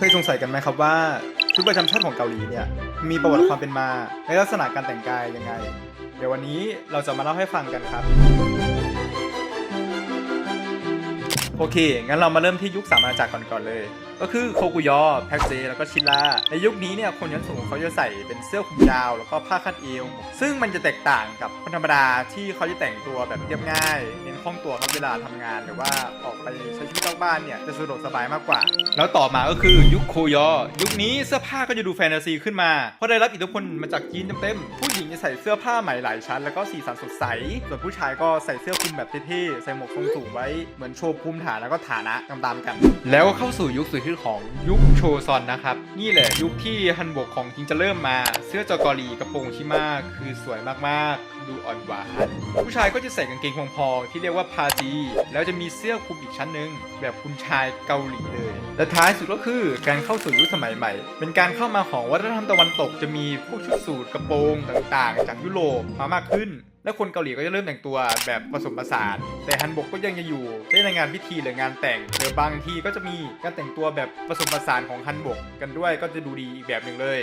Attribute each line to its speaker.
Speaker 1: เคยสงสัยกันไหมครับว่า ชุดประจำชาติของเกาหลีเนี่ย มีประวัติความเป็นมาในลักษณะการแต่งกายยังไง เดี๋ยววันนี้เราจะมาเล่าให้ฟังกันครับ โอเค งั้นเรามาเริ่มที่ยุคสามอาณาจักรก่อนก่อนเลย ก็คือโคกุยอแพ็กเซแล้วก็ชิล่าในยุคนี้เนี่ยคนยันสูงเขาจะใส่เป็นเสื้อคลุมยาว แล้วก็ผ้าคาดเอว ซึ่งมันจะแตกต่างกับคนธรรมดาที่เขาจะแต่งตัวแบบเรียบง่าย คล่องตัวครับเวลาทำงานหรือว่าออกไปใช้ชีวิตนอกบ้านเนี่ยจะสะดวกสบายมากกว่า แล้วต่อมาก็คือยุคโคยอ ยุคนี้เสื้อผ้าก็จะดูแฟนตาซีขึ้นมา เพราะได้รับอิทธิพลมาจากจีนเต็มๆผู้หญิงจะใส่เสื้อผ้าไหม่หลายชั้น แล้วก็สีสันสดใส ส่วนผู้ชายก็ใส่เสื้อคลุมแบบเท่ๆใส่หมวกทรงสูงไว้เหมือนโชว์ภูมิฐานแล้วก็ฐานะตามๆกัน แล้วก็เข้าสู่ยุคสุดที่ของยุคโชซอนนะครับนี่แหละยุคที่ฮันบกของจริงจะเริ่มมา เสื้อจอกอรีกระโปรงชิมาคือสวยมากๆ ดูอ่อนหวานผู้ชายก็จะใส่กางเกงพองๆที่เรียกว่าพาจีแล้วจะมีเสื้อคลุมอีกชั้นหนึ่งแบบคุณชายเกาหลีเลย และท้ายสุดก็คือการเข้าสู่ยุคสมัยใหม่ เป็นการเข้ามาของวัฒนธรรมตะวันตกจะมีพวกชุดสูทกระโปรงต่างๆ จากยุโรปมามากขึ้นและคนเกาหลีก็จะเริ่มแต่งตัวแบบผสมผสาน แต่ฮันบกก็ยังจะอยู่ได้ในงานพิธีหรืองานแต่งหรือบางทีก็จะมีการแต่งตัวแบบผสมผสานของฮันบกกันด้วยก็จะดูดีอีกแบบหนึ่งเลย